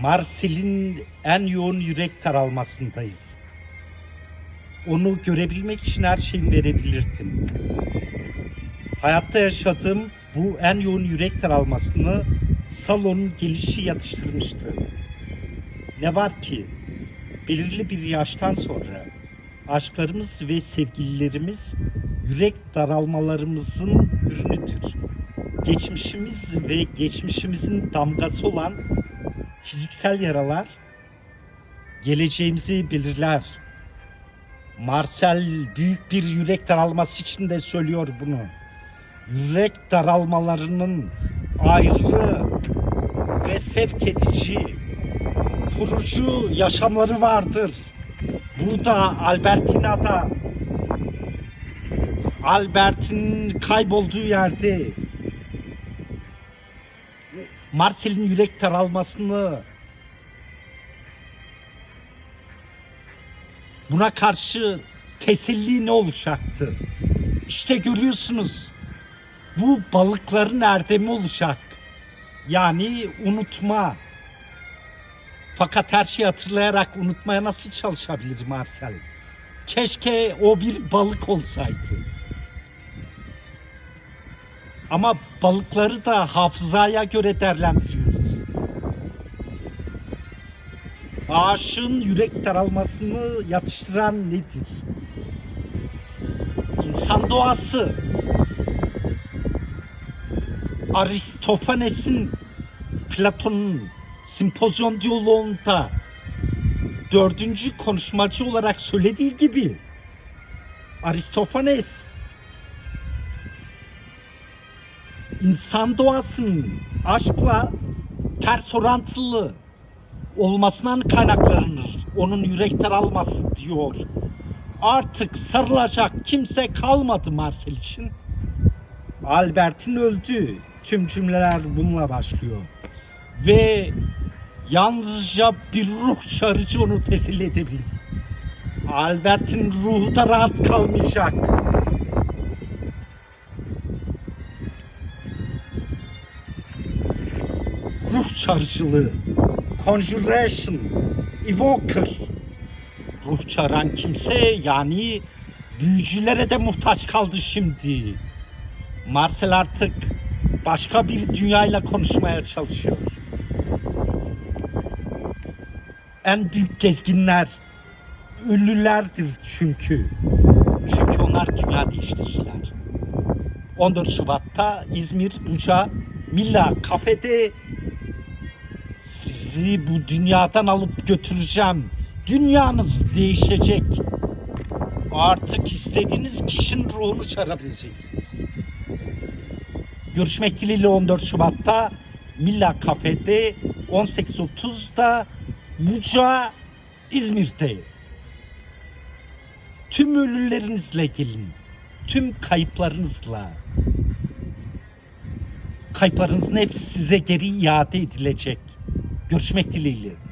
Marsel'in en yoğun yürek daralmasındayız. Onu görebilmek için her şeyimi verebilirdim. Hayatta yaşadığım bu en yoğun yürek daralmasını salonun gelişi yatıştırmıştı. Ne var ki belirli bir yaştan sonra aşklarımız ve sevgililerimiz yürek daralmalarımızın ürünüdür. Geçmişimiz ve geçmişimizin damgası olan fiziksel yaralar geleceğimizi belirler. Marcel büyük bir yürek daralması için de söylüyor bunu. Yürek daralmalarının ayrı ve sevk edici, kurucu yaşamları vardır. Burada Albertina'da Albert'in kaybolduğu yerde Marcel'in yürek daralmasını buna karşı teselli ne olacaktı? İşte görüyorsunuz bu balıkların erdemi olacak. Yani unutma. Fakat her şeyi hatırlayarak unutmaya nasıl çalışabilir Marcel? Keşke o bir balık olsaydı. Ama balıkları da hafızaya göre değerlendiriyoruz. Ağaçın yürek daralmasını yatıştıran nedir? İnsan doğası. Aristofanes'in Platon'un simpozyon diyaloğunda dördüncü konuşmacı olarak söylediği gibi Aristofanes insan doğasının aşkla ters orantılı olmasından kaynaklanır. Onun yürek daralması diyor. Artık sarılacak kimse kalmadı Marcel için. Albert'in öldü. Tüm cümleler bununla başlıyor. Ve yalnızca bir ruh çağrıcı onu teselli edebilir. Albert'in ruhu da rahat kalmayacak. Ruh çağrıcılığı, conjuration, evoker. Ruh çağıran kimse yani büyücülere de muhtaç kaldı şimdi. Marcel artık başka bir dünyayla konuşmaya çalışıyor. En büyük gezginler ünlülerdir çünkü. Çünkü onlar dünya değiştiriciler. 14 Şubat'ta İzmir Buca Milla kafede sizi bu dünyadan alıp götüreceğim. Dünyanız değişecek. Artık istediğiniz kişinin ruhunu çağırabileceksiniz. Görüşmek dileğiyle 14 Şubat'ta Milla Kafe'de 18.30'da Buca İzmir'de. Tüm ölülerinizle gelin. Tüm kayıplarınızla. Kayıplarınızın hepsi size geri iade edilecek. Görüşmek dileğiyle.